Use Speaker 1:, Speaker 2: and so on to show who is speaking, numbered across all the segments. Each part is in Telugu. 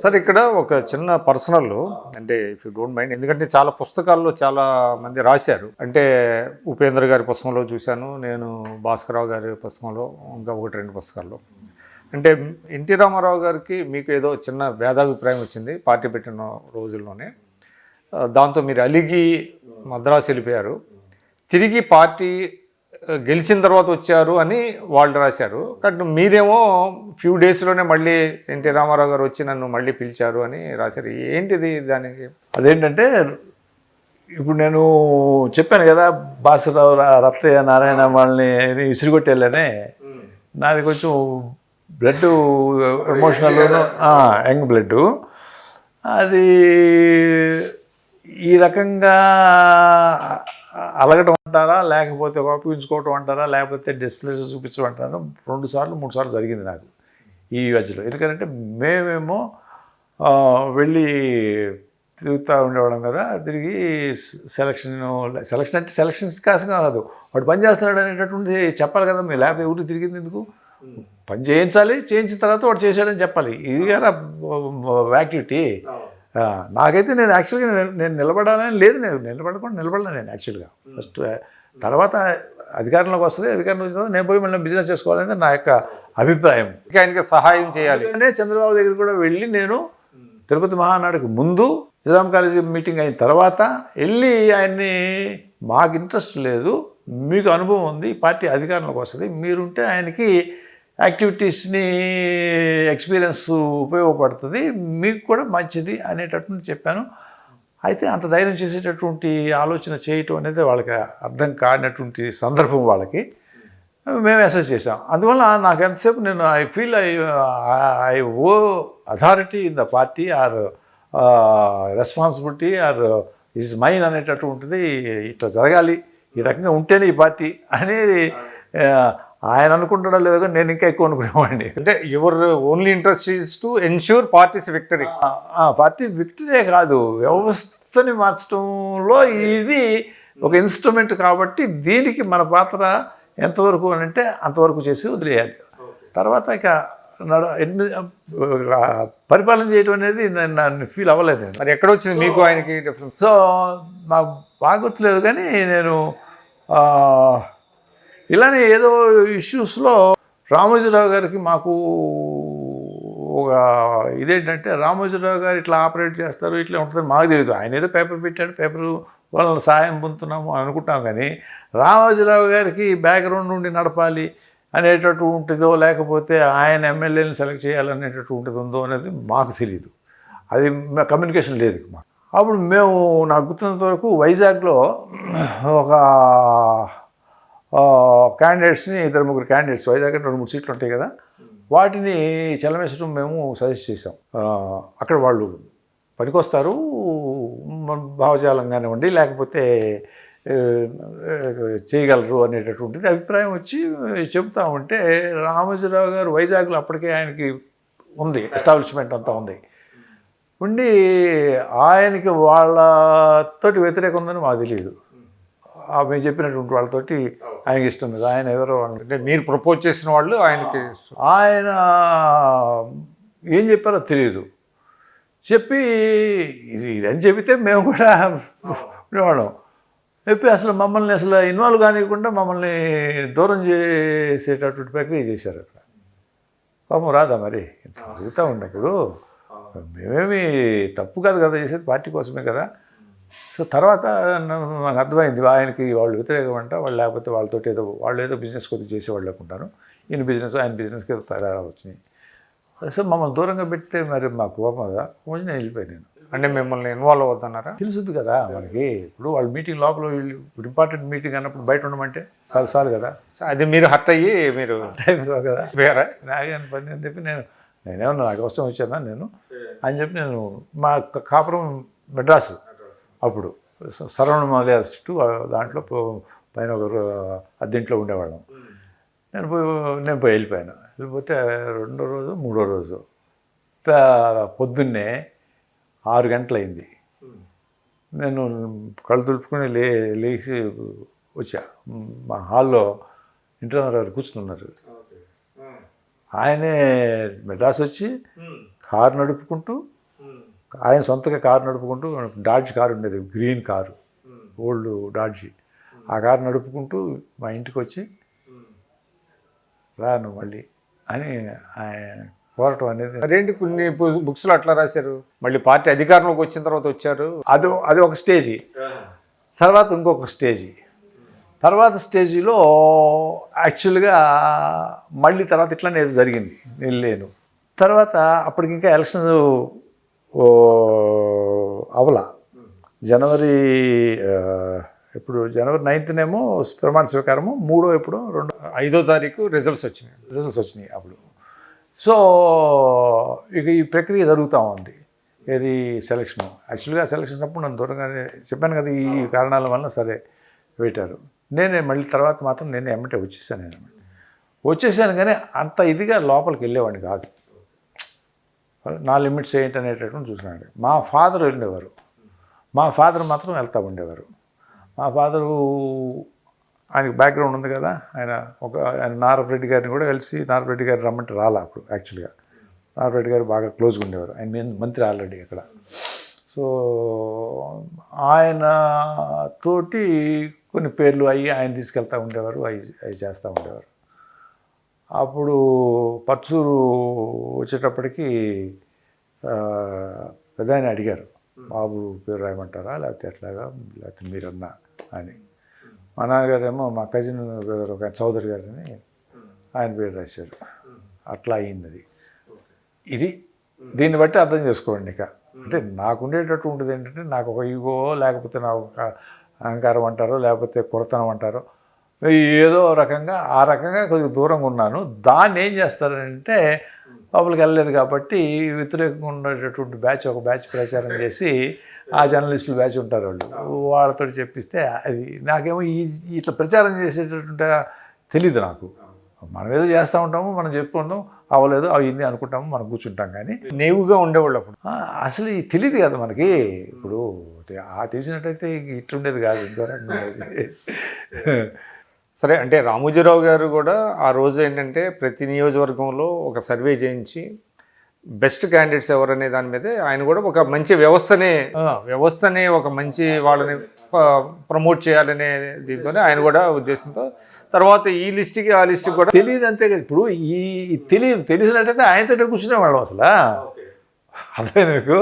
Speaker 1: సార్ ఇక్కడ ఒక చిన్న పర్సనల్ అంటే ఇఫ్ యూ డోంట్ మైండ్ ఎందుకంటే చాలా పుస్తకాల్లో చాలా మంది రాశారు. అంటే ఉపేంద్ర గారి పుస్తకంలో చూశాను నేను భాస్కరరావు గారి పుస్తకంలో ఇంకా ఒకటి రెండు పుస్తకాల్లో. అంటే ఎన్టీ రామారావు గారికి మీకు ఏదో చిన్న భేదాభిప్రాయం వచ్చింది పార్టీ పెట్టిన రోజుల్లోనే. దాంతో మీరు అలిగి మద్రాసు వెళ్ళిపోయారు. తిరిగి పార్టీ గెలిచిన తర్వాత వచ్చారు అని వాళ్ళు రాశారు. కానీ మీరేమో ఫ్యూ డేస్లోనే మళ్ళీ ఎన్టీ రామారావు గారు వచ్చి నన్ను మళ్ళీ పిలిచారు అని రాశారు. ఏంటిది దానికి?
Speaker 2: అదేంటంటే ఇప్పుడు నేను చెప్పాను కదా బాసరావు రత్తయ్య నారాయణ వాళ్ళని ఇసురుగొట్టి వెళ్ళానే నాది కొంచెం బ్లడ్ ఎమోషనల్ యంగ్ బ్లడ్ అది ఈ రకంగా అలగటం అంటారా లేకపోతే ఉపయోగించుకోవటం అంటారా లేకపోతే డిస్ప్లేస్ చూపించడం అంటారా? రెండు సార్లు మూడు సార్లు జరిగింది నాకు ఈ మధ్యలో. ఎందుకంటే మేమేమో వెళ్ళి తిరుగుతూ ఉండేవాళ్ళం కదా తిరిగి సెలక్షన్ సెలక్షన్ అంటే సెలక్షన్ కాసం కాదు వాడు పని చేస్తున్నాడు అనేటటువంటి చెప్పాలి కదా మీ ల్యాబ్ ఊరికి తిరిగింది ఎందుకు? పని చేయించాలి చేయించిన తర్వాత వాడు చేశాడని చెప్పాలి. ఇది కదా యాక్టివిటీ నాకైతే నేను యాక్చువల్గా నేను నేను నిలబడాలని లేదు నేను నిలబడకుండా నిలబడలే నేను యాక్చువల్గా ఫస్ట్ తర్వాత అధికారంలోకి వస్తుంది అధికారంలోకి వచ్చిన నేను పోయి మళ్ళీ బిజినెస్ చేసుకోవాలనేది నా యొక్క అభిప్రాయం.
Speaker 1: ఇంకా ఆయనకి సహాయం చేయాలి.
Speaker 2: అందుకనే చంద్రబాబు దగ్గర కూడా వెళ్ళి నేను తిరుపతి మహానాడుకు ముందు నిజాం కాలేజీ మీటింగ్ అయిన తర్వాత వెళ్ళి ఆయన్ని మాకు ఇంట్రెస్ట్ లేదు మీకు అనుభవం ఉంది పార్టీ అధికారంలోకి వస్తుంది మీరుంటే ఆయనకి యాక్టివిటీస్ని ఎక్స్పీరియన్స్ ఉపయోగపడుతుంది. మీకు కూడా మంచిది అనేటటువంటి చెప్పాను. అయితే అంత ధైర్యం చేసేటటువంటి ఆలోచన చేయటం అనేది వాళ్ళకి అర్థం కానటువంటి సందర్భం వాళ్ళకి మేము ఎసెస్ చేసాం అందువల్ల నాకు ఎంతసేపు నేను I feel I I oh authority in the party or responsibility or is mine అనేటటువంటిది ఇట్లా జరగాలి. ఈ రకంగా ఉంటేనే ఈ పార్టీ అనేది ఆయన అనుకుంటాడో లేదో కానీ నేను ఇంకా ఎక్కువ అనుకునేవాడిని.
Speaker 1: అంటే your only interest is to ensure party's victory.
Speaker 2: Party విక్టరే కాదు వ్యవస్థని మార్చడంలో ఇది ఒక ఇన్స్ట్రుమెంట్ కాబట్టి దీనికి మన పాత్ర ఎంతవరకు అని అంటే అంతవరకు చేసి వదిలేయాలి. తర్వాత ఇక పరిపాలన చేయడం అనేది నేను నన్ను ఫీల్ అవ్వలేదు నేను.
Speaker 1: మరి ఎక్కడ వచ్చింది మీకు ఆయనకి డిఫరెన్స్
Speaker 2: సో నాకు బాగా గుర్తులేదు కానీ నేను ఇలానే ఏదో ఇష్యూస్లో రామోజీరావు గారికి మాకు ఒక ఇదేంటంటే రామోజీరావు గారు ఇట్లా ఆపరేట్ చేస్తారు ఇట్లా ఉంటుందని మాకు తెలియదు. ఆయన ఏదో పేపర్ పెట్టాడు పేపర్ వాళ్ళని సాయం పొందుతున్నాము అని అనుకుంటాం కానీ రామోజీరావు గారికి బ్యాక్గ్రౌండ్ నుండి నడపాలి అనేటట్టు ఉంటుందో లేకపోతే ఆయన ఎమ్మెల్యేని సెలెక్ట్ చేయాలనేటటువంటిది ఉందో అనేది మాకు తెలియదు అది కమ్యూనికేషన్ లేదు మాకు. అప్పుడు మేము నాకు గుర్తున్నంత వరకు వైజాగ్లో ఒక క్యాండిడేట్స్ని ఇద్దరు ముగ్గురు క్యాండిడేట్స్ వైజాగ్ అంటే రెండు మూడు సీట్లు ఉంటాయి కదా. వాటిని చలమేసడం మేము సజెస్ట్ చేసాం అక్కడ వాళ్ళు పనికొస్తారు మన భావజాలం కానివ్వండి లేకపోతే చేయగలరు అనేటటువంటిది అభిప్రాయం వచ్చి చెబుతా ఉంటే రామోజీరావు గారు వైజాగ్లో అప్పటికే ఆయనకి ఉంది ఎస్టాబ్లిష్మెంట్ అంతా ఉంది. ఉండి ఆయనకి వాళ్ళతోటి వ్యతిరేకం ఉందని మాకు తెలియదు. ఆమె చెప్పినటువంటి వాళ్ళతోటి ఆయనకి ఇష్టం లేదు. ఆయన ఎవరో
Speaker 1: అంటే మీరు ప్రపోజ్ చేసిన వాళ్ళు ఆయనకి
Speaker 2: ఆయన ఏం చెప్పారో తెలియదు. చెప్పి ఇది ఇదని చెబితే మేము కూడా ఉండేవాళ్ళం. చెప్పి అసలు మమ్మల్ని అసలు ఇన్వాల్వ్ కానివ్వకుండా మమ్మల్ని దూరం చేసేటటువంటి ప్రక్రియ చేశారు అక్కడ. పాపం రాదా మరి? ఇంత జరుగుతూ ఉన్నప్పుడు మేమేమి తప్పు కాదు కదా చేసేది పార్టీ కోసమే కదా. సో తర్వాత నాకు అర్థమైంది ఆయనకి వాళ్ళు వ్యతిరేకం అంట వాళ్ళు లేకపోతే వాళ్ళతో ఏదో వాళ్ళు ఏదో బిజినెస్ కొద్దిగా చేసేవాళ్ళు అనుకుంటాను ఈయన బిజినెస్ ఆయన బిజినెస్కి ఏదో తేడా వచ్చినాయి. సో మమ్మల్ని దూరంగా పెడితే మరి మా కోపం కదా కొంచెం నేను వెళ్ళిపోయాను నేను.
Speaker 1: అంటే మిమ్మల్ని ఇన్వాల్వ్ అవుతున్నారా
Speaker 2: తెలుసుద్ది కదా మనకి ఇప్పుడు వాళ్ళు మీటింగ్ లోపల వీళ్ళు ఇంపార్టెంట్ మీటింగ్ అన్నప్పుడు బయట ఉండమంటే చాలు చాలు కదా.
Speaker 1: అది మీరు హర్ట్ అయ్యి మీరు
Speaker 2: కదా.
Speaker 1: వేరే
Speaker 2: నాగే పని అని చెప్పి నేను నేనేమన్నా నాకు అవసరం వచ్చానా నేను? అని చెప్పి నేను మా కాపురం మెడ్రాసు. అప్పుడు స- సరవణ మాలయ చుట్టూ దాంట్లో పైన ఒక అద్దెంట్లో ఉండేవాళ్ళం. నేను పోయి నేను పోయి వెళ్ళిపోయాను. వెళ్ళిపోతే రెండో రోజు మూడో రోజు. పొద్దున్నే ఆరు గంటలైంది. నేను కళ్ళు తుడుపుకొని లే లేచి వచ్చా. మా హాల్లో ఇంటర్ గారు కూర్చున్నారు ఆయనే మెడ్రాస్ వచ్చి కారు నడుపుకుంటూ ఆయన సొంతగా కారు నడుపుకుంటూ డాడ్జ్ కారు ఉండేది గ్రీన్ కారు ఓల్డ్ డాడ్జి. ఆ కారు నడుపుకుంటూ మా ఇంటికి వచ్చి రా నువ్వు మళ్ళీ అని ఆయన కోరటం అనేది
Speaker 1: మరేంటి కొన్ని బుక్స్లో అట్లా రాశారు? మళ్ళీ పార్టీ అధికారంలోకి వచ్చిన తర్వాత వచ్చారు?
Speaker 2: అది అది ఒక స్టేజీ. తర్వాత ఇంకొక స్టేజీ. తర్వాత స్టేజీలో యాక్చువల్గా మళ్ళీ తర్వాత ఇట్లానే జరిగింది నేను లేను. తర్వాత అప్పటికి ఇంకా ఎలక్షన్ అవల. జనవరి ఇప్పుడు జనవరి నైన్త్నేమో ప్రమాణ స్వీకారము మూడో ఎప్పుడో రెండు
Speaker 1: ఐదో తారీఖు రిజల్ట్స్ వచ్చినాయి.
Speaker 2: రిజల్ట్స్ వచ్చినాయి అప్పుడు. సో ఇక ఈ ప్రక్రియ జరుగుతూ ఉంది. ఏది? సెలక్షన్. యాక్చువల్గా సెలక్షన్ అప్పుడు నన్ను దూరంగానే చెప్పాను కదా ఈ కారణాల వల్ల సరే పెట్టారు నేనే మళ్ళీ తర్వాత మాత్రం నేనే ఎమ్మటే వచ్చేసాను నేను. వచ్చేసాను కానీ అంత ఇదిగా లోపలికి వెళ్ళేవాడిని కాదు. నా లిమిట్స్ ఏంటి అనేటటువంటి చూసినాడు. మా ఫాదర్ వెళ్ళేవారు మా ఫాదర్ మాత్రం వెళ్తూ ఉండేవారు. మా ఫాదరు ఆయనకి బ్యాక్గ్రౌండ్ ఉంది కదా ఆయన ఒక ఆయన నారపరెడ్డి గారిని కూడా కలిసి నారపరెడ్డి గారు రమ్మంటే రాలా అప్పుడు యాక్చువల్గా నారపరెడ్డి గారు బాగా క్లోజ్గా ఉండేవారు. ఆయన మంత్రి ఆల్రెడీ అక్కడ. సో ఆయన తోటి కొన్ని పేర్లు అయ్యి ఆయన తీసుకెళ్తూ ఉండేవారు అవి అవి చేస్తూ ఉండేవారు. అప్పుడు పచ్చూరు వచ్చేటప్పటికి పెద్ద ఆయన అడిగారు బాబు పేరు రాయమంటారా? లేకపోతే ఎట్లాగా? లేకపోతే మీరన్నా? అని. మా నాన్నగారేమో మా కజిన్ ఒక చౌదరి గారిని ఆయన పేరు రాశారు. అట్లా అయింది అది ఇది దీన్ని బట్టి అర్థం చేసుకోండి ఇక. అంటే నాకు ఉండేటట్టు ఉంటుంది ఏంటంటే నాకు ఒక ఈగో లేకపోతే నాకు ఒక అహంకారం అంటారో లేకపోతే కొరతనం అంటారో ఏదో రకంగా ఆ రకంగా కొద్దిగా దూరంగా ఉన్నాను. దాన్ని ఏం చేస్తారంటే లోపలికి వెళ్ళలేదు కాబట్టి వ్యతిరేకంగా ఉండేటటువంటి బ్యాచ్ ఒక బ్యాచ్ ప్రచారం చేసి ఆ జర్నలిస్టులు బ్యాచ్ ఉంటారు వాళ్ళు. వాళ్ళతో చెప్పిస్తే అది నాకేమో ఈ ఇట్లా ప్రచారం చేసేటటువంటి తెలీదు నాకు. మనం ఏదో చేస్తూ ఉంటాము మనం చెప్పుకుంటాం అవ్వలేదు అయింది అనుకుంటాము మనం కూర్చుంటాం కానీ.
Speaker 1: నేవుగా ఉండేవాళ్ళు అప్పుడు.
Speaker 2: అసలు తెలియదు కదా మనకి. ఇప్పుడు ఆ తెలిసినట్టయితే ఇట్లుండేది కాదు ఇంకో రకంగా ఉండేది
Speaker 1: సరే అంటే రామోజీరావు గారు కూడా ఆ రోజు ఏంటంటే ప్రతి నియోజకవర్గంలో ఒక సర్వే చేయించి బెస్ట్ క్యాండిడేట్స్ ఎవరనే దాని మీదే ఆయన కూడా ఒక మంచి వ్యవస్థనే వ్యవస్థనే ఒక మంచి వాళ్ళని ప్రమోట్ చేయాలనే దీంతోనే ఆయన కూడా ఉద్దేశంతో తర్వాత ఈ లిస్ట్కి ఆ లిస్ట్కి కూడా
Speaker 2: తెలియదు అంతే కదా. ఇప్పుడు ఈ తెలియదు తెలిసినట్టయితే ఆయనతో కూర్చునే వాళ్ళం అసలు అర్థమైంది మీకు?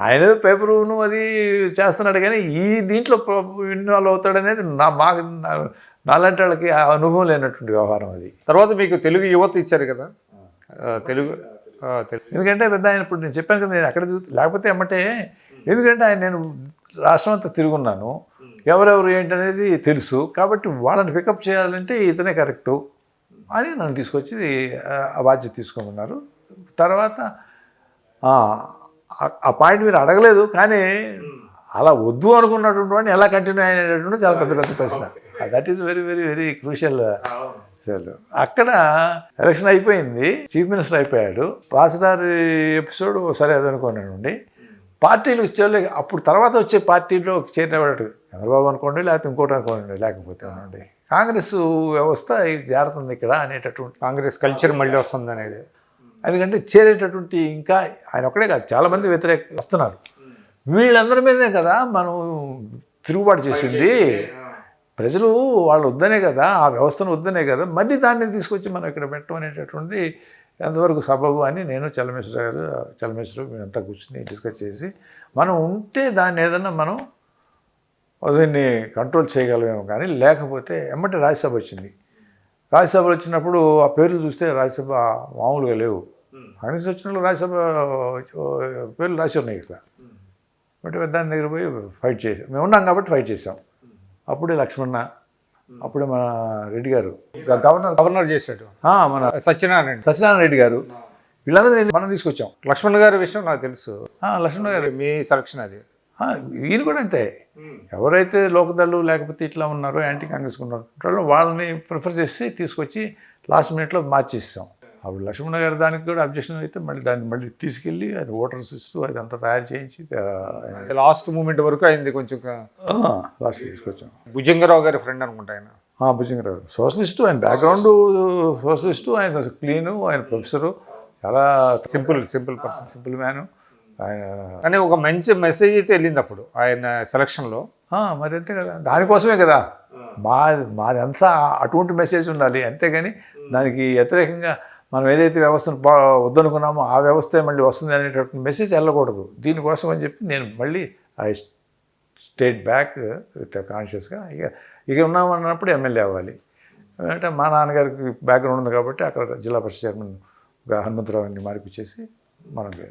Speaker 2: ఆయన పేపరును అది చేస్తున్నాడు కానీ ఈ దీంట్లో ఇన్వాల్వ్ అవుతాడనేది నా మాకు నాలాంటి వాళ్ళకి అనుభవం లేనటువంటి వ్యవహారం అది.
Speaker 1: తర్వాత మీకు తెలుగు యువత ఇచ్చారు కదా? తెలుగు
Speaker 2: ఎందుకంటే పెద్ద ఆయన ఇప్పుడు నేను చెప్పాను కదా నేను అక్కడ లేకపోతే ఏమంటే ఎందుకంటే ఆయన నేను రాష్ట్రం అంతా తిరుగున్నాను. ఎవరెవరు ఏంటనేది తెలుసు. కాబట్టి వాళ్ళని పికప్ చేయాలంటే ఇతనే కరెక్టు అని నన్ను తీసుకొచ్చి ఆ బాధ్యత తీసుకోమన్నారు. తర్వాత ఆ, పాయింట్ మీరు అడగలేదు కానీ అలా వద్దు అనుకున్నటువంటి వాడిని ఎలా కంటిన్యూ అయినటువంటి చాలా పెద్ద పెద్ద ప్రశ్న. That is very very very crucial అక్కడ ఎలక్షన్ అయిపోయింది చీఫ్ మినిస్టర్ అయిపోయాడు. పాసదారి ఎపిసోడ్ సరే అదనుకోనండి పార్టీలు వచ్చే అప్పుడు తర్వాత వచ్చే పార్టీలో చేరినవాడు చంద్రబాబు అనుకోండి లేకపోతే ఇంకోటి అనుకోండి లేకపోతే అనండి కాంగ్రెస్ వ్యవస్థ జారుతుంది ఇక్కడ అనేటటువంటి
Speaker 1: కాంగ్రెస్ కల్చర్ మళ్ళీ వస్తుంది అనేది
Speaker 2: ఎందుకంటే చేరేటటువంటి ఇంకా ఆయన ఒక్కడే కాదు చాలామంది వ్యతిరేక వస్తున్నారు. వీళ్ళందరి మీదే కదా మనం తిరుగుబాటు చేసింది. ప్రజలు వాళ్ళు వద్దనే కదా ఆ వ్యవస్థను వద్దనే కదా మళ్ళీ దాన్ని తీసుకొచ్చి మనం ఇక్కడ పెట్టడం అనేటటువంటిది ఎంతవరకు సబబు అని నేను చలమేశ్వర గారు చలమేశ్వర మేమంతా కూర్చుని డిస్కస్ చేసి మనం ఉంటే దాన్ని ఏదన్నా మనం దీన్ని కంట్రోల్ చేయగలమేమో కానీ లేకపోతే ఎమ్మటి రాజ్యసభ వచ్చింది. రాజ్యసభ వచ్చినప్పుడు ఆ పేర్లు చూస్తే రాజ్యసభ మామూలుగా లేవు. కాంగ్రెస్ వచ్చినప్పుడు రాజ్యసభ పేర్లు రాసి ఉన్నాయి ఇక్కడ. బట్ దాని దగ్గర పోయి ఫైట్ చేసాం మేము ఉన్నాం కాబట్టి ఫైట్ చేసాం అప్పుడే లక్ష్మణ అప్పుడే మన రెడ్డి గారు. గవర్నర్
Speaker 1: గవర్నర్ చేశాడు.
Speaker 2: మన
Speaker 1: సత్యనారాయణ.
Speaker 2: సత్యనారాయణ రెడ్డి గారు. వీళ్ళందరూ మనం తీసుకొచ్చాం.
Speaker 1: లక్ష్మణ్ గారి విషయం నాకు తెలుసు.
Speaker 2: లక్ష్మణ గారు.
Speaker 1: మీ సెలక్షన్ అది.
Speaker 2: ఈయన కూడా అంతే. ఎవరైతే లోకదళ్ళు లేకపోతే ఇట్లా ఉన్నారో యాంటీ కాంగ్రెస్ ఉన్నారో వాళ్ళు వాళ్ళని ప్రిఫర్ చేసి తీసుకొచ్చి లాస్ట్ మినిట్లో మార్చేసాం అప్పుడు లక్ష్మణ గారి దానికి కూడా అబ్జెక్షన్ అయితే మళ్ళీ దాన్ని మళ్ళీ తీసుకెళ్ళి అది ఓటర్స్ ఇస్తూ అది అంతా తయారు చేయించి
Speaker 1: లాస్ట్ మూమెంట్ వరకు అయింది కొంచెం
Speaker 2: లాస్ట్కి తీసుకొచ్చాం.
Speaker 1: భుజంగరావు గారి ఫ్రెండ్ అనుకుంటా ఆయన.
Speaker 2: భుజంగరావు. సోషలిస్టు ఆయన బ్యాక్గ్రౌండ్ సోషలిస్టు ఆయన క్లీను ఆయన ప్రొఫెసరు. చాలా
Speaker 1: simple simple person.
Speaker 2: Simple man. ఆయన
Speaker 1: కానీ ఒక మంచి మెసేజ్ అయితే వెళ్ళింది అప్పుడు ఆయన సెలక్షన్లో
Speaker 2: మరి అంతే కదా. దానికోసమే కదా. మా మాది అంతా అటువంటి మెసేజ్ ఉండాలి. అంతేగాని దానికి వ్యతిరేకంగా మనం ఏదైతే వ్యవస్థను వద్దనుకున్నామో ఆ వ్యవస్థే మళ్ళీ వస్తుంది అనేటటువంటి మెసేజ్ వెళ్ళకూడదు. దీనికోసం అని చెప్పి నేను మళ్ళీ ఐ స్టేట్ బ్యాక్ విత్ కాన్షియస్గా ఇక ఇక ఉన్నామన్నప్పుడు ఎమ్మెల్యే అవ్వాలి. అంటే మా నాన్నగారికి బ్యాక్గ్రౌండ్ ఉంది కాబట్టి అక్కడ జిల్లా పరిషత్ చైర్మన్ హనుమంతరావుని మార్పిచ్చేసి మనకి